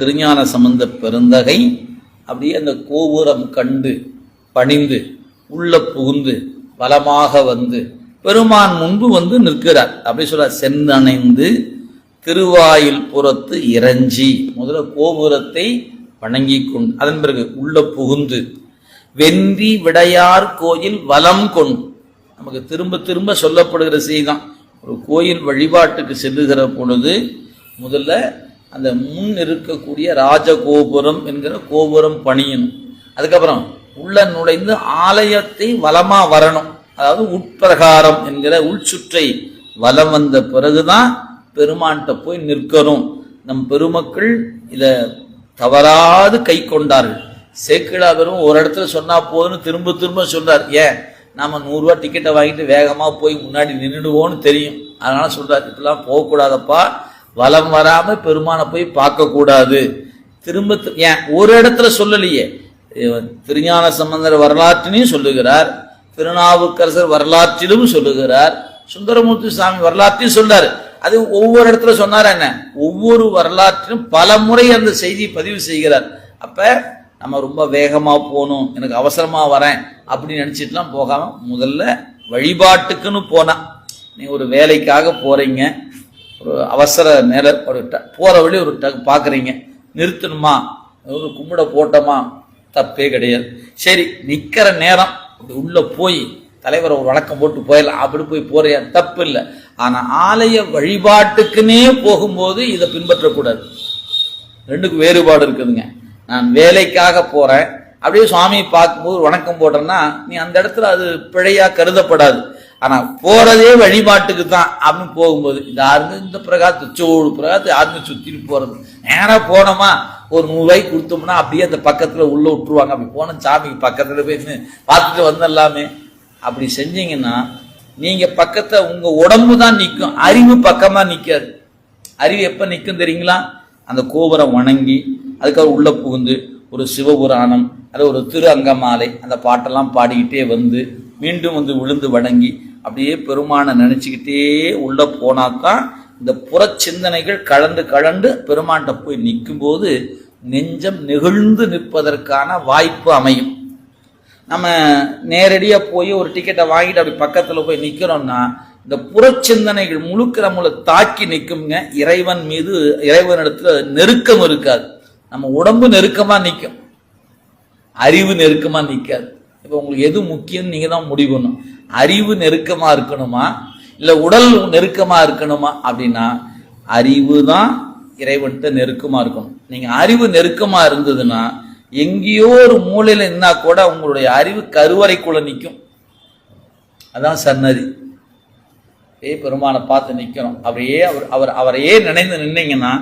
திருஞான சம்பந்த பெருந்தகை அப்படியே அந்த கோபுரம் கண்டு பணிந்து உள்ள புகுந்து பலமாக வந்து பெருமான் முன்பு வந்து நிற்கிறார். அப்படி சொல்ற செந்தணைந்து திருவாயில் புறத்து இறஞ்சி. முதல்ல கோபுரத்தை வணங்கி கொண்டு அதன் பிறகு உள்ள புகுந்து வென்றி விடையார் கோயில் வலம் கொண்டு நமக்கு திரும்ப திரும்ப சொல்லப்படுகிற செய்திதான் ஒரு கோயில் வழிபாட்டுக்கு செல்லுகிற பொழுது முதல்ல அந்த முன் இருக்கக்கூடிய ராஜகோபுரம் என்கிற கோபுரம் பணியணும். அதுக்கப்புறம் உள்ள நுழைந்து ஆலயத்தை வலமா வரணும். அதாவது உட்பிரகாரம் என்கிற உள்சுற்றை வலம் வந்த பிறகுதான் பெருமான்கிட்ட போய் நிற்கணும். நம் பெருமக்கள் இதை தவறாது கை கொண்டார்கள். சேக்கிழா வெறும் ஒரு இடத்துல சொன்னா போதுன்னு திரும்ப திரும்ப சொல்றார். ஏன்? நாம நூறுரூவா டிக்கெட்டை வாங்கிட்டு வேகமாக போய் முன்னாடி நின்றுடுவோம்னு தெரியும். அதனால சொல்றார் இப்படிலாம் போகக்கூடாதப்பா. வலம் வராம பெருமானை போய் பார்க்க கூடாது திரும்ப ஏன் ஒரு இடத்துல சொல்லலையே. திருஞான சம்பந்தர் வரலாற்றினையும் சொல்லுகிறார். திருநாவுக்கரசர் வரலாற்றிலும் சொல்லுகிறார். சுந்தரமூர்த்தி சாமி வரலாற்றையும் சொல்றாரு. அது ஒவ்வொரு இடத்துல சொன்னார் என்ன? ஒவ்வொரு வரலாற்றிலும் பல முறை அந்த செய்தியை பதிவு செய்கிறார். அப்ப நம்ம ரொம்ப வேகமா போகணும். எனக்கு அவசரமா வரேன் அப்படின்னு நினைச்சிட்டுலாம் போகாம முதல்ல வழிபாட்டுக்குன்னு போனா. நீ ஒரு வேலைக்காக போறீங்க. ஒரு அவசர நேர ஒரு ட- வழி ஒரு டக் பார்க்குறீங்க நிறுத்தணுமா? ஒரு கும்பிட போட்டோமா? தப்பே கிடையாது. சரி நிற்கிற நேரம் உள்ளே போய் தலைவரை ஒரு வழக்கம் போட்டு போயிடலாம். அப்படி போய் போறியா? தப்பு இல்லை ஆனால் ஆலய வழிபாட்டுக்குன்னே போகும்போது இதை பின்பற்றக்கூடாது. ரெண்டுக்கும் வேறுபாடு இருக்குதுங்க. நான் வேலைக்காக போகிறேன் அப்படியே சுவாமியை பார்க்கும்போது வணக்கம் போடுறேன்னா நீ அந்த இடத்துல அது பிழையாக கருதப்படாது. ஆனா போறதே வழிபாட்டுக்கு தான் அப்படின்னு போகும்போது இந்த அருந்து இந்த பிரகாத்து சோடு பிரகாத்து அருந்து சுத்திட்டு போறது நேரா போனோமா ஒரு நூறு ரூபாய்க்கு கொடுத்தோம்னா அப்படியே அந்த பக்கத்துல உள்ள விட்டுருவாங்க. அப்படி போன சாமிக்கு பக்கத்துல போய் பார்த்துட்டு வந்தல்லாமே அப்படி செஞ்சீங்கன்னா நீங்க பக்கத்தை உங்க உடம்பு தான் நிற்கும் அறிவு பக்கமா நிற்காது அறிவு எப்ப நிற்கும் தெரியுங்களா? அந்த கோபுரம் வணங்கி அதுக்கப்புறம் உள்ள புகுந்து ஒரு சிவபுராணம் அது ஒரு திரு அங்கமாலை அந்த பாட்டெல்லாம் பாடிக்கிட்டே வந்து மீண்டும் வந்து விழுந்து வணங்கி அப்படியே பெருமானை நினைச்சுக்கிட்டே உள்ள போனாதான் இந்த புறச்சிந்தனைகள் கலந்து கலந்து பெருமான்கிட்ட போய் நிற்கும்போது நெஞ்சம் நெகிழ்ந்து நிற்பதற்கான வாய்ப்பு அமையும். நம்ம நேரடியாக போய் ஒரு டிக்கெட்டை வாங்கிட்டு அப்படி பக்கத்தில் போய் நிற்கிறோம்னா இந்த புறச்சிந்தனைகள் முழுக்க நம்மளை தாக்கி நிற்குங்க இறைவன் மீது இறைவனிடத்துல நெருக்கம் இருக்காது. நம்ம உடம்பு நெருக்கமாக நிற்கும் அறிவு நெருக்கமாக நிற்காது இப்போ உங்களுக்கு எது முக்கியம்னு நீங்கள் தான் முடிவு பண்ணணும். அறிவு நெருக்கமாக இருக்கணுமா? இல்லை உடல் நெருக்கமாக இருக்கணுமா? அப்படின்னா அறிவு தான் இறைவன்கிட்ட நெருக்கமாக இருக்கணும். நீங்கள் அறிவு நெருக்கமாக இருந்ததுன்னா எங்கேயோ ஒரு மூலையில் நின்னா கூட உங்களுடைய அறிவு கருவறைக்குள்ள நிற்கும் அதான் சன்னதி. ஏ பெருமானை பார்த்து நிற்கிறோம் அப்படியே அவர் அவர் அவரையே நினைந்து நின்னீங்கன்னா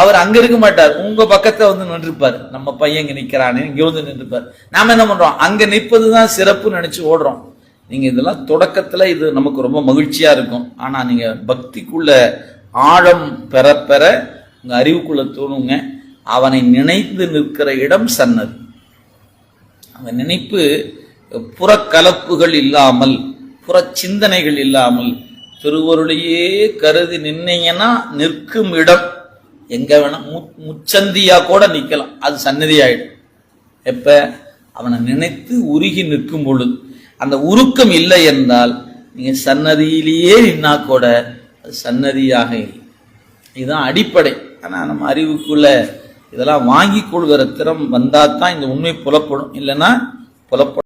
அவர் அங்க இருக்க மாட்டார். உங்க பக்கத்தில் வந்து நின்றுப்பார். நம்ம பையன் இங்க நிற்கிறானே இங்கே வந்து நின்றுப்பார். நாம என்ன பண்றோம்? அங்க நிற்பது தான் சிறப்பு நினைச்சு ஓடுறோம். நீங்கள் இதெல்லாம் தொடக்கத்தில் இது நமக்கு ரொம்ப மகிழ்ச்சியாக இருக்கும். ஆனால் நீங்கள் பக்திக்குள்ள ஆழம் பெற பெற உங்கள் அறிவுக்குள்ள தோணுங்க. அவனை நினைத்து நிற்கிற இடம் சன்னதி. அந்த நினைப்பு புறக்கலப்புகள் இல்லாமல் புற சிந்தனைகள் இல்லாமல் திருவருளையே கருதி நின்னீங்கன்னா நிற்கும் இடம் எங்க வேணா மு- முச்சந்தியா கூட நிக்கலாம். அது சன்னதி ஆயிடும் எப்ப? அவனை நினைத்து உருகி நிற்கும் பொழுது. அந்த உருக்கம் இல்லை என்றால் நீங்கள் சன்னதியிலேயே நின்னா கூட அது சன்னதியாக இல்லை. இதுதான் அடிப்படை. ஆனால் நம்ம அறிவுக்குள்ள இதெல்லாம் வாங்கி கொள்கிற திறம் வந்தால் தான் இந்த உண்மை புலப்படும். இல்லைன்னா புலப்படும்